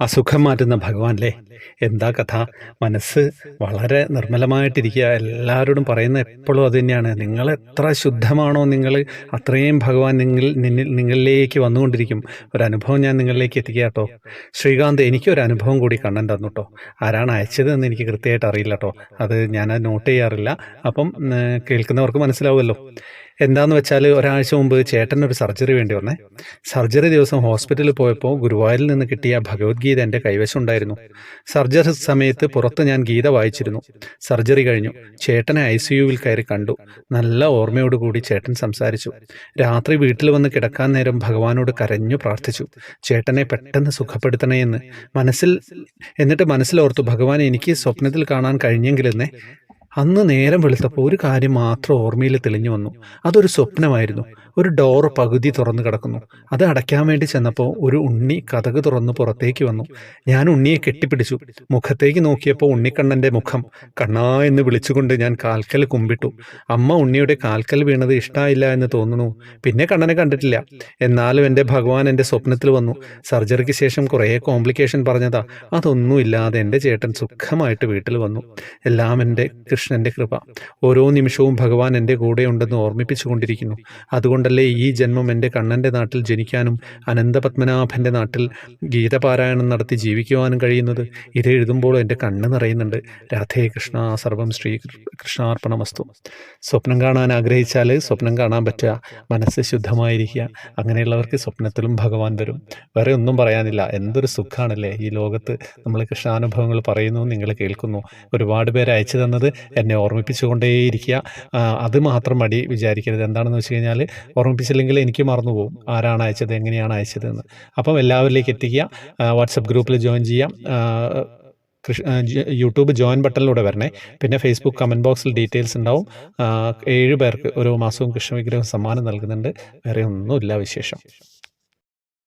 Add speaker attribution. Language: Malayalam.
Speaker 1: അസുഖം മാറ്റുന്ന ഭഗവാനല്ലേ? എന്താ കഥ? മനസ്സ് വളരെ നിർമ്മലമായിട്ടിരിക്കുക. എല്ലാവരോടും പറയുന്ന എപ്പോഴും അത് തന്നെയാണ്. നിങ്ങൾ എത്ര ശുദ്ധമാണോ നിങ്ങൾ അത്രയും ഭഗവാൻ നിങ്ങൾ നിന്നിൽ നിങ്ങളിലേക്ക് വന്നുകൊണ്ടിരിക്കും. ഒരനുഭവം ഞാൻ നിങ്ങളിലേക്ക് എത്തിക്കുക കേട്ടോ. ശ്രീകാന്ത് എനിക്കൊരു അനുഭവം കൂടി കണ്ണൻ തന്നു കേട്ടോ ആരാണ് അയച്ചതെന്ന് എനിക്ക് കൃത്യമായിട്ട് അറിയില്ല കേട്ടോ. അത് ഞാൻ നോട്ട് ചെയ്യാറില്ല. അപ്പം കേൾക്കുന്നവർക്ക് മനസ്സിലാവുമല്ലോ. എന്താന്ന് വെച്ചാൽ ഒരാഴ്ച മുമ്പ് ചേട്ടനൊരു സർജറി വേണ്ടി വന്നേ. സർജറി ദിവസം ഹോസ്പിറ്റലിൽ പോയപ്പോൾ ഗുരുവായൂരിൽ നിന്ന് കിട്ടിയ ഭഗവത്ഗീത എന്റെ കൈവശം ഉണ്ടായിരുന്നു. സർജറി സമയത്ത് പുറത്ത് ഞാൻ ഗീത വായിച്ചിരുന്നു. സർജറി കഴിഞ്ഞു. ചേട്ടനെ ഐ സി യുവിൽ കയറി കണ്ടു. നല്ല ഓർമ്മയോടുകൂടി ചേട്ടൻ സംസാരിച്ചു. രാത്രി വീട്ടിൽ വന്ന് കിടക്കാൻ നേരം ഭഗവാനോട് കരഞ്ഞു പ്രാർത്ഥിച്ചു. ചേട്ടനെ പെട്ടെന്ന് സുഖപ്പെടുത്തണേ എന്ന്. മനസ്സിൽ എന്നിട്ട് മനസ്സിലോർത്തു ഭഗവാൻ എനിക്ക് സ്വപ്നത്തിൽ കാണാൻ കഴിഞ്ഞെങ്കിലെന്നേ അന്ന് നേരം വെളുത്തപ്പോൾ ഒരു കാര്യം മാത്രം ഓർമ്മയിൽ തെളിഞ്ഞു വന്നു. അതൊരു സ്വപ്നമായിരുന്നു. ഒരു ഡോർ പകുതി തുറന്നു കിടക്കുന്നു. അത് അടയ്ക്കാൻ വേണ്ടി ചെന്നപ്പോൾ ഒരു ഉണ്ണി കഥക് തുറന്ന് പുറത്തേക്ക് വന്നു. ഞാൻ ഉണ്ണിയെ കെട്ടിപ്പിടിച്ചു. മുഖത്തേക്ക് നോക്കിയപ്പോൾ ഉണ്ണിക്കണ്ണന്റെ മുഖം. കണ്ണാ എന്ന് വിളിച്ചുകൊണ്ട് ഞാൻ കാൽക്കൽ കുമ്പിട്ടു. അമ്മ ഉണ്ണിയുടെ കാൽക്കൽ വീണത് ഇഷ്ടമായില്ല എന്ന് തോന്നുന്നു. പിന്നെ കണ്ണനെ കണ്ടിട്ടില്ല. എന്നാലും എന്റെ ഭഗവാൻ എന്റെ സ്വപ്നത്തിൽ വന്നു. സർജറിക്ക് ശേഷം കുറേ കോംപ്ലിക്കേഷൻ പറഞ്ഞതാ. അതൊന്നുമില്ലാതെ എന്റെ ചേട്ടൻ സുഖമായിട്ട് വീട്ടിൽ വന്നു. എല്ലാം എന്റെ കൃഷ്ണന്റെ കൃപ. ഓരോ നിമിഷവും ഭഗവാൻ എന്റെ കൂടെ ഉണ്ടെന്ന് ഓർമ്മിപ്പിച്ചുകൊണ്ടിരിക്കുന്നു അതുകൊണ്ടല്ലേ ഈ ജന്മം എന്റെ കണ്ണന്റെ നാട്ടിൽ ജനിക്കാനും അനന്തപത്മനാഭന്റെ നാട്ടിൽ ഗീതപാരായണം നടത്തി ജീവിക്കുവാനും കഴിയുന്നത്. ഇത് എഴുതുമ്പോൾ എന്റെ കണ്ണ് നിറയുന്നുണ്ട്. രാധേ കൃഷ്ണ സർവം ശ്രീ കൃഷ്ണാർപ്പണ വസ്തു സ്വപ്നം കാണാൻ ആഗ്രഹിച്ചാൽ സ്വപ്നം കാണാൻ പറ്റുക. മനസ്സ് ശുദ്ധമായിരിക്കുക. അങ്ങനെയുള്ളവർക്ക് സ്വപ്നത്തിലും ഭഗവാൻ വരും. വേറെ ഒന്നും പറയാനില്ല. എന്തൊരു സുഖമാണല്ലേ ഈ ലോകത്ത്. നമ്മൾ കൃഷ്ണാനുഭവങ്ങൾ പറയുന്നു നിങ്ങൾ കേൾക്കുന്നു. ഒരുപാട് പേര് അയച്ചു തന്നത് എന്നെ ഓർമ്മിപ്പിച്ചുകൊണ്ടേയിരിക്കുക. അത് മാത്രം മടി വിചാരിക്കരുത്. എന്താണെന്ന് വെച്ച് കഴിഞ്ഞാൽ ഓർമ്മിപ്പിച്ചില്ലെങ്കിൽ എനിക്ക് മറന്നു പോകും ആരാണ് അയച്ചത്? എങ്ങനെയാണ് അയച്ചതെന്ന്. അപ്പം എല്ലാവരിലേക്ക് എത്തിക്കുക. വാട്സപ്പ് ഗ്രൂപ്പിൽ ജോയിൻ ചെയ്യാം യൂട്യൂബ് ജോയിൻ ബട്ടണിലൂടെ വരണേ. പിന്നെ ഫേസ്ബുക്ക് കമന്റ് ബോക്സിൽ ഡീറ്റെയിൽസ് ഉണ്ടാവും. ഏഴ് പേർക്ക് ഓരോ മാസവും കൃഷ്ണ വിഗ്രഹം സമ്മാനം നൽകുന്നുണ്ട്. വേറെ ഒന്നുമില്ല വിശേഷം.